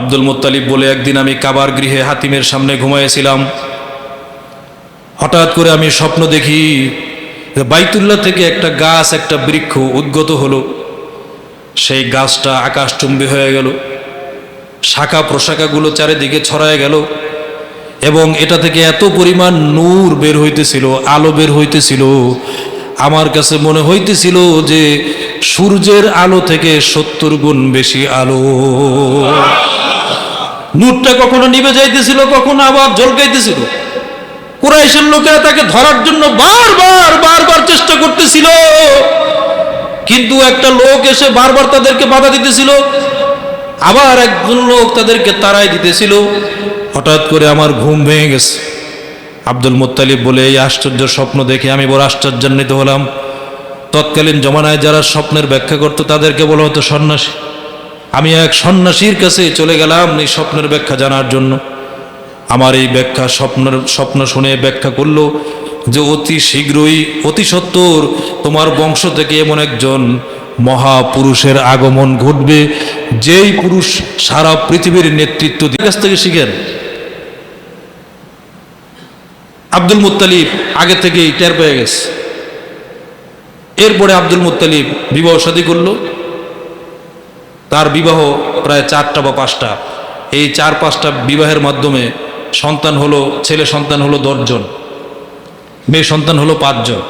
Abdul Muttalib বলে, একদিন আমি কাবার গৃহে হাতিমের সামনে ঘুমাইছিলাম হঠাৎ করে আমি স্বপ্ন দেখি যে বাইতুল্লাহ থেকে একটা গাছ, একটা বৃক্ষ উদ্গত হলো। সেই গাছটা আকাশচুম্বী হয়ে গেল। শাখা প্রশাখাগুলো চারিদিকে ছড়ায় গেল এবং এটা থেকে এত পরিমাণ নূর বের হইতেছিল, আলো বের হইতেছিল। আমার কাছে মনে হইতেছিল যে সূর্যের আলো থেকে সত্তর গুণ বেশি আলো। নূরটা কখনো নিভে যাইতেছিল, কখনো আবার ঝলকাইতেছিল কুরাইশের লোকেরা তাকে ধরার জন্য বারবার বারবার চেষ্টা করতেছিল। কিন্তু একটা লোক এসে বারবার তাদেরকে বাধা দিতেছিল। আবার একজন লোক তাদেরকে তাড়াই দিতেছিল। হঠাৎ করে আমার ঘুম ভেঙে গেছে। আব্দুল মুত্তালিব বলে, এই আশ্চর্য স্বপ্ন দেখে আমি বড় আশ্চর্যান্বিত হলাম। তৎকালীন জমানায় যারা স্বপ্নের ব্যাখ্যা করতো, তাদেরকে বলা হতো সন্ন্যাসী। আমি এক সন্ন্যাসীর কাছে চলে গেলাম এই স্বপ্নের ব্যাখ্যা জানার জন্য। আমার এই ব্যাখ্যা স্বপ্নের স্বপ্ন শুনে ব্যাখ্যা করল যে অতি শীঘ্রই, অতি সত্বর তোমার বংশ থেকে এমন একজন মহাপুরুষের আগমন ঘটবে, যেই পুরুষ সারা পৃথিবীর নেতৃত্ব কাছ থেকে শিখেন। আব্দুল মুত্তালিব আগে থেকেই টের পেয়ে গেছে। এরপরে আব্দুল মুত্তালিব বিবাহ শাদী করল। তার বিবাহ প্রায় চারটা বা পাঁচটা। এই চার পাঁচটা বিবাহের মাধ্যমে সন্তান হলো ছেলে সন্তান হলো দশজন মেয়ে সন্তান হলো পাঁচজন।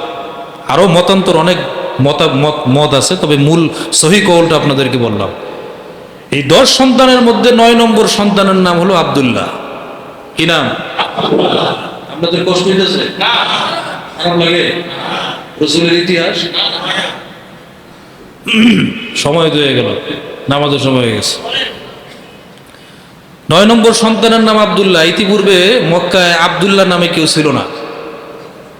আরও মতান্তর অনেক মতা মত মত আছে তবে মূল সহি কৌলটা আপনাদেরকে বললাম। এই দশ সন্তানের মধ্যে নয় নম্বর সন্তানের নাম হলো আবদুল্লাহ। কি নাম? আপনাদের কষ্ট হইতেছে? খারাপ লাগে? রসুলের ইতিহাস? সময় হয়ে গেল, নামাজের সময় হয়ে গেছে। নয় নম্বর সন্তানের নাম আবদুল্লাহ। ইতিপূর্বে মক্কায় আবদুল্লাহ নামে কেউ ছিল না।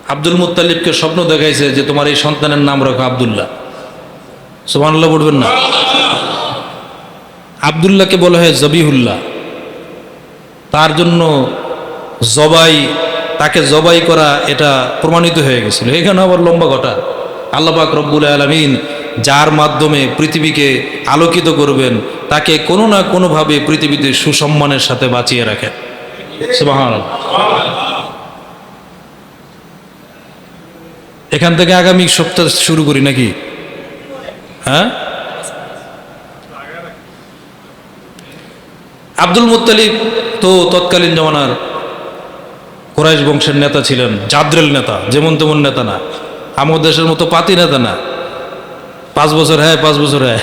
আব্দুল মুত্তালিবকে স্বপ্ন দেখাইছে যে তোমার এই সন্তানের নাম রাখো আবদুল্লাহ। সুবহানাল্লাহ পড়বেন না। আবদুল্লাহকে বলা হয় জবিহুল্লাহ। তার জন্য জবাই তাকে জবাই করা এটা প্রমাণিত হয়ে গেছিল। এখানে আবার লম্বা ঘটা আল্লাহ পাক রব্বুল আলমিন যার মাধ্যমে পৃথিবীকে আলোকিত করবেন, তাকে কোনো না কোনোভাবে পৃথিবীতে সুসম্মানের সাথে বাঁচিয়ে রাখেন। এখান থেকে আগামী সপ্তাহ শুরু করি নাকি? হ্যাঁ? আব্দুল মুত্তালিব তো তৎকালীন জমানার কোরাইশ বংশের নেতা ছিলেন, জাদ্রেল নেতা, যেমন তেমন নেতা না। আমার দেশের মতো পাতি নেতা না। পাঁচ বছর হ্যাঁ পাঁচ বছর হ্যাঁ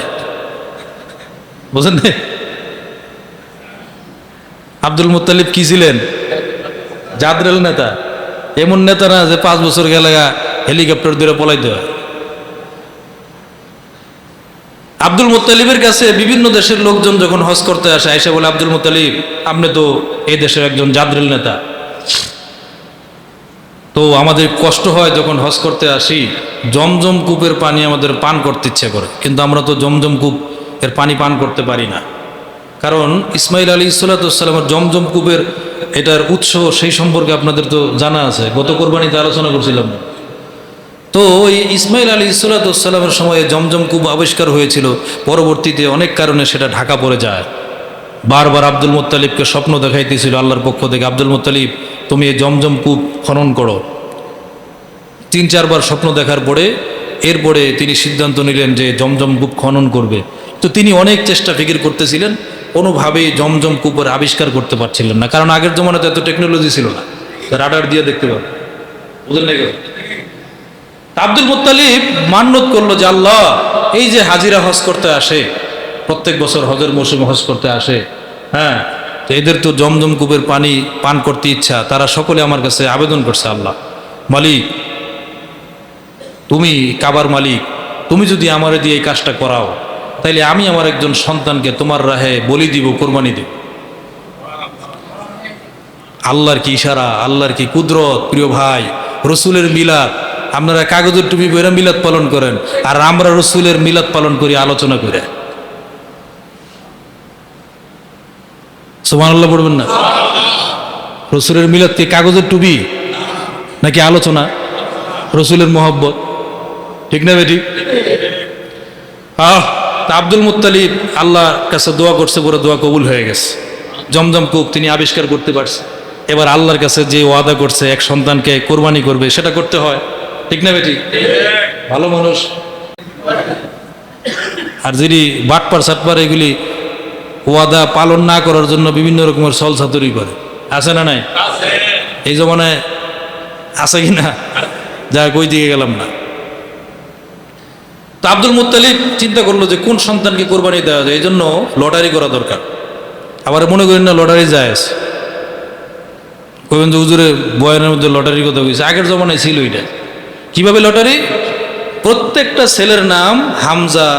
বুঝলেন নে? আব্দুল মুত্তালিব কি ছিলেন? জাদ্রেল নেতা। এমন নেতা না যে পাঁচ বছর গেলে হেলিকপ্টার দিয়ে পলাইতে হয়। আব্দুল মুত্তালিবের কাছে বিভিন্ন দেশের লোকজন যখন হজ করতে আসে এসে বলে, আব্দুল মুতালিব আপনি তো এই দেশের একজন জাদ্রেল নেতা। তো আমাদের কষ্ট হয় যখন হজ করতে আসি, জমজম কূপের পানি আমাদের পান করতে ইচ্ছে করে। কিন্তু আমরা তো জমজম কূপ এর পানি পান করতে পারি না। কারণ ইসমাইল আলী ইসালাতামের জমজম কূপের এটার উৎস সেই সম্পর্কে আপনাদের তো জানা আছে। গত কোরবানিতে আলোচনা করছিলাম। তো ওই ইসমাইল আলী ইসালাতামের সময়ে জমজম কূপ আবিষ্কার হয়েছিল। পরবর্তীতে অনেক কারণে সেটা ঢাকা পড়ে যায়। বারবার আব্দুল মুত্তালিবকে স্বপ্ন দেখাইতেছিল আল্লাহর পক্ষ থেকে। আব্দুল মুত্তালিব তুমি এই জমজম কূপ খনন করো। তিন চারবার স্বপ্ন দেখার পরে, এরপরে তিনি সিদ্ধান্ত নিলেন যে জমজম কূপ খনন করবে। তো তিনি অনেক চেষ্টা ফিকির করতেছিলেন, কোনোভাবেই জমজম কূপের আবিষ্কার করতে পারছিলেন না। কারণ আগের জমানাতে এত টেকনোলজি ছিল না। রাডার দিয়ে দেখতে পাবে। বুঝলেন না আব্দুল মুত্তালিব মান্যত করল যে, আল্লাহ, এই যে হাজিরা হজ করতে আসে, প্রত্যেক বছর হজের মৌসুমে হজ করতে আসে হ্যাঁ তো এদের তো জমজম কূপের পানি পান করতে ইচ্ছা, তারা সকলে আমার কাছে আবেদন করছে আল্লাহ। মালিক, তুমি কাবার মালিক, তুমি যদি আমারে দিয়ে এই কাজটা করাও, তাইলে আমি আমার একজন সন্তানকে তোমার রাহে বলি দিব, কোরবানি দিব। আল্লাহর কি ইশারা, আল্লাহর কি কুদরত? প্রিয় ভাই, রসুলের মিলাদ, আপনারা কাগজের টুপি বইরা মিলাদ পালন করেন, আর আমরা রসুলের মিলাদ পালন করি, আলোচনা করে আল্লাহ পড়বেন না। রসুলের মিলাদ কি কাগজের টুপি? নাকি আলোচনা? রসুলের মোহব্বত। ঠিক না বেটি? আহ, তা আব্দুল মুত্তালিব আল্লাহর কাছে দোয়া করছে পুরো দোয়া কবুল হয়ে গেছে। জমজম কূপ তিনি আবিষ্কার করতে পারছে। এবার আল্লাহর কাছে যে ওয়াদা করছে, এক সন্তানকে কোরবানি করবে, সেটা করতে হয়। ঠিক না বেটি? ভালো মানুষ। আর যিনি বাটপার, সাটপার, এগুলি ওয়াদা পালন না করার জন্য বিভিন্ন রকমের সলসা তৈরি করে। আছে না নাই? এই জমানায় আছে কি না? যা কই দিকে গেলাম না। তো আব্দুল মুত্তালিব চিন্তা করল যে কোন সন্তানকে কোরবানি দেওয়া যায় এই জন্য লটারি করা দরকার। আবার মনে করেন না লটারি যায় কইবেন যে হুজুরে বয়ানের মধ্যে লটারির কথা বলছে আগের জমানায় ছিল এটা। কীভাবে লটারি? প্রত্যেকটা ছেলের নাম হামজা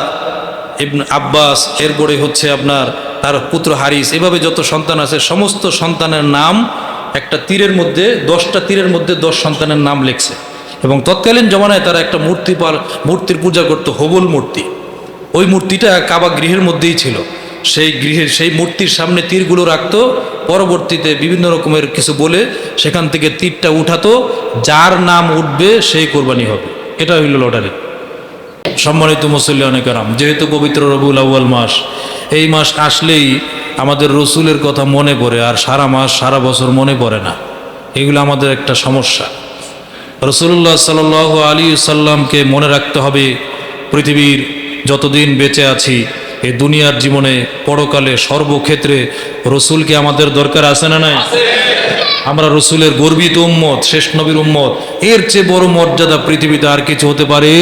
ইবন আব্বাস, এরপরে হচ্ছে আপনার তার পুত্র হারিস, এভাবে যত সন্তান আছে, সমস্ত সন্তানের নাম, একটা তীরের মধ্যে, দশটা তীরের মধ্যে দশ সন্তানের নাম লেখছে। এবং তৎকালীন জমানায় তারা একটা মূর্তি পাল, মূর্তির পূজা করতো, হবল মূর্তি। ওই মূর্তিটা কাবা গৃহের মধ্যেই ছিল। সেই গৃহের, সেই মূর্তির সামনে তীরগুলো রাখতো, পরবর্তীতে বিভিন্ন রকমের কিছু বলে সেখান থেকে তীরটা উঠাতো, যার নাম উঠবে, সেই কোরবানি হবে। এটা হইল লটারি। সম্মানিত মুসল্লি অনেকেরাম যেহেতু পবিত্র রবুল আউ্য়াল মাস, এই মাস আসলেই আমাদের রসুলের কথা মনে পড়ে আর সারা মাস, সারা বছর মনে পড়ে না। এগুলো আমাদের একটা সমস্যা। রসুল্লাহ সাল আলী সাল্লামকে মনে রাখতে হবে, পৃথিবীর যতদিন বেঁচে আছি এই দুনিয়ার জীবনে পরকালে সর্বক্ষেত্রে রসুলকে আমাদের দরকার আছে না নাই? আমরা রসুলের গর্বিত উম্মত শেষ নবীর উম্মত। এর চেয়ে বড় মর্যাদা পৃথিবীতে আর কিছু হতে পারে?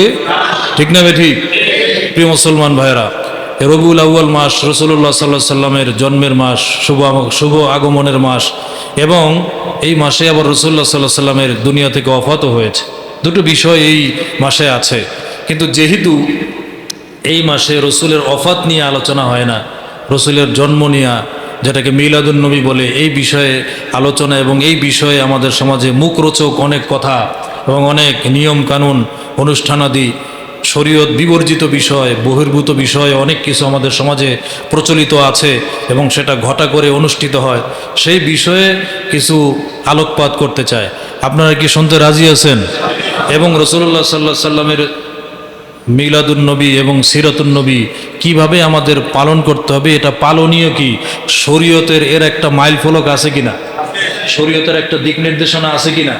ঠিক না ঠিক? প্রিয় মুসলমান ভাইরা রবিউল আউ্য়াল মাস রসুল্লাহ সাল্লাহ সাল্লামের জন্মের মাস, শুভ শুভ আগমনের মাস এবং এই মাসে আবার রসুল্লাহ সাল্লাহ সাল্লামের দুনিয়া থেকে অফাতও হয়েছে। দুটো বিষয় এই মাসে আছে। কিন্তু যেহেতু এই মাসে রসুলের অফাত নিয়ে আলোচনা হয় না, রসুলের জন্ম নিয়ে যেটাকে মিলাদুন নবী বলে, এই বিষয়ে আলোচনা এবং এই বিষয়ে আমাদের সমাজে মুখরোচক অনেক কথা এবং অনেক নিয়ম কানুন অনুষ্ঠানাদি, শরীয়ত বিবর্জিত বিষয়, বহির্ভূত বিষয়, অনেক কিছু আমাদের সমাজে প্রচলিত আছে এবং সেটা ঘটা করে অনুষ্ঠিত হয়। সেই বিষয়ে কিছু আলোকপাত করতে চায়। আপনারা কি শুনতে রাজি আছেন? এবং রসুল্লাহ সাল্লাহ সাল্লামের মিলাদুন্নবী এবং সিরাতুন্নবী কীভাবে আমাদের পালন করতে হবে, এটা পালনীয় কি? শরীয়তের এর একটা মাইল ফলক আছে কিনা? শরীয়তের একটা দিক নির্দেশনা আছে কিনা?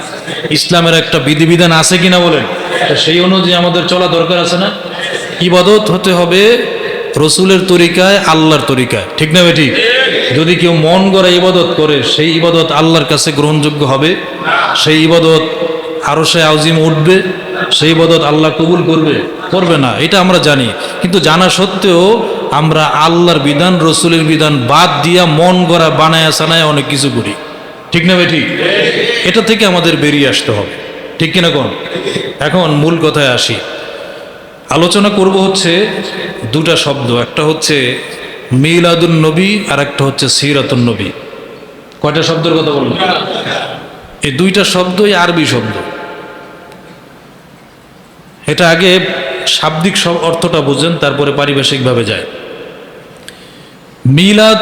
ইসলামের একটা বিধিবিধান আছে কিনা বলেন? সেই অনুযায়ী আমাদের চলা দরকার আছে না? ইবাদত হতে হবে রসুলের তরিকায়, আল্লাহর তরিকায়। ঠিক না বেটি? যদি কেউ মন গড়া ইবাদত করে, সেই ইবাদত আল্লাহর কাছে গ্রহণযোগ্য হবে। সেই ইবাদত আরও সে আউজিম উঠবে। সেই বদত আল্লাহ কবুল করবে করবে না, এটা আমরা জানি। কিন্তু জানা সত্ত্বেও আমরা আল্লাহর বিধান, রসুলের বিধান বাদ দিয়া মন গড়া, বানায়, সানায় অনেক কিছু করি। ঠিক না বেটি এটা থেকে আমাদের বেরিয়ে আসতে হবে। ঠিক কিনা কোন? এখন মূল কথায় আসি। আলোচনা করব হচ্ছে দুটা শব্দ, একটা হচ্ছে মিলাদুন নবী আর একটা হচ্ছে সিরাতুন নবী। কয়টা শব্দের কথা বলব? এই দুইটা শব্দই আরবি শব্দ। এটা আগে শাব্দিক সব অর্থটা বুঝেন, তারপরে পারিভাষিকভাবে যায়। মিলাদ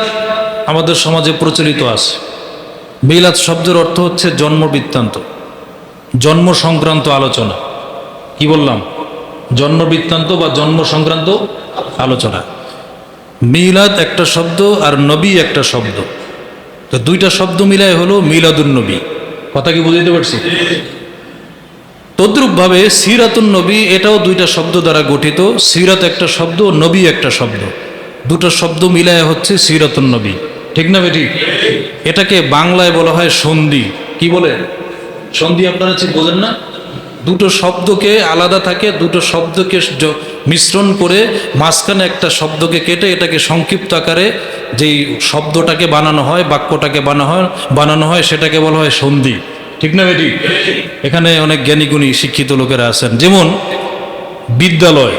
আমাদের সমাজে প্রচলিত আছে। মিলাদ শব্দের অর্থ হচ্ছে জন্ম বৃত্তান্ত, জন্ম সংক্রান্ত আলোচনা। কি বললাম? জন্ম বৃত্তান্ত বা জন্ম সংক্রান্ত আলোচনা। মিলাদ একটা শব্দ আর নবী একটা শব্দ। তো দুইটা শব্দ মিলায় হলো মিলাদুন নবী। কথা কি বুঝতে পারছি? তদ্রূপভাবে সিরাতুন নবী এটাও দুইটা শব্দ দ্বারা গঠিত। সিরাত একটা শব্দ, নবী একটা শব্দ। দুটো শব্দ মিলায় হচ্ছে সিরাতুন নবী। ঠিক না বেটি? এটাকে বাংলায় বলা হয় সন্ধি। কি বলে? সন্ধি আপনারা ঠিক বোঝেন না? দুটো শব্দকে আলাদা থাকে, দুটো শব্দকে মিশ্রণ করে মাঝখানে একটা শব্দকে কেটে এটাকে সংক্ষিপ্ত আকারে যেই শব্দটাকে বানানো হয়, বাক্যটাকে বানানো হয় বানানো হয়, সেটাকে বলা হয় সন্ধি। ঠিক না বেটি? এখানে অনেক জ্ঞানীগুণী শিক্ষিত লোকেরা আছেন। যেমন বিদ্যালয়।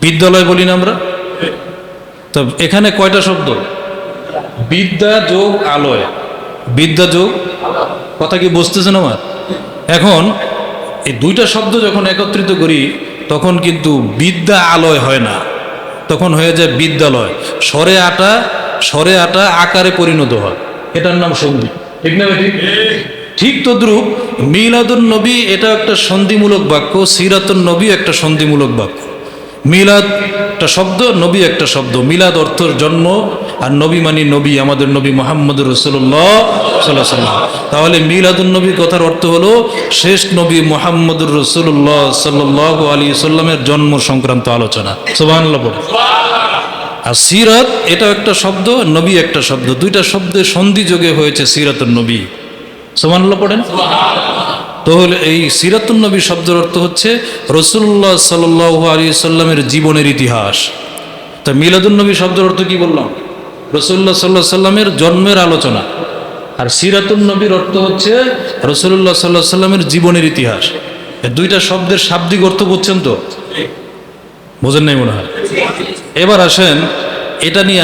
বিদ্যালয় বলি না আমরা? তো এখানে কয়টা শব্দ? বিদ্যা যোগ আলয়। বিদ্যা যোগ? কথা কি বুঝতেছেন আমার? এখন এই দুইটা শব্দ যখন একত্রিত করি, তখন কিন্তু বিদ্যা আলয় হয় না। তখন হয়ে যায় বিদ্যালয়। সরে আটা, স্বরে আটা আকারে পরিণত হয়। এটার নাম সন্ধি। ঠিক না ঠিক? ঠিক তদ্রূপ মিলাদুন নবী এটা একটা সন্ধিমূলক বাক্য, সিরাতুন নবী একটা সন্ধিমূলক বাক্য। মিলাদ একটা শব্দ, নবী একটা শব্দ। মিলাদ অর্থর জন্ম আর নবী মানি নবী, আমাদের নবী মোহাম্মদ রসুল্লাহ সাল্লাহ সাল্লাম তাহলে মিলাদুল নবী কথার অর্থ হলো শেষ নবী মোহাম্মদুর রসুল্লাহ সাল্লাহ আলী সাল্লামের জন্ম সংক্রান্ত আলোচনা। পড়ে আর সিরাত এটা একটা শব্দ, নবী একটা শব্দ। দুইটা শব্দে সন্ধি যোগে হয়েছে সিরাতুল নবী। সুবহানাল্লাহ পড়েন? তাহলে এই সিরাতুল নবী শব্দের অর্থ হচ্ছে রসুল্লাহ সাল্লাহ আলী সাল্লামের জীবনের ইতিহাস। তা মিলাদুল নবী শব্দের অর্থ কি বললাম? রসুল্লাহ সাল্লাহ সাল্লামের জন্মের আলোচনা। আর সিরাতুল নবীর অর্থ হচ্ছে রসুল্লাহ সাল্লাহ সাল্লামের জীবনের ইতিহাস। দুইটা শব্দের শাব্দিক অর্থ বুঝছেন তো? বোঝেন নাই মনে হয়? এবার আসেন এটা নিয়ে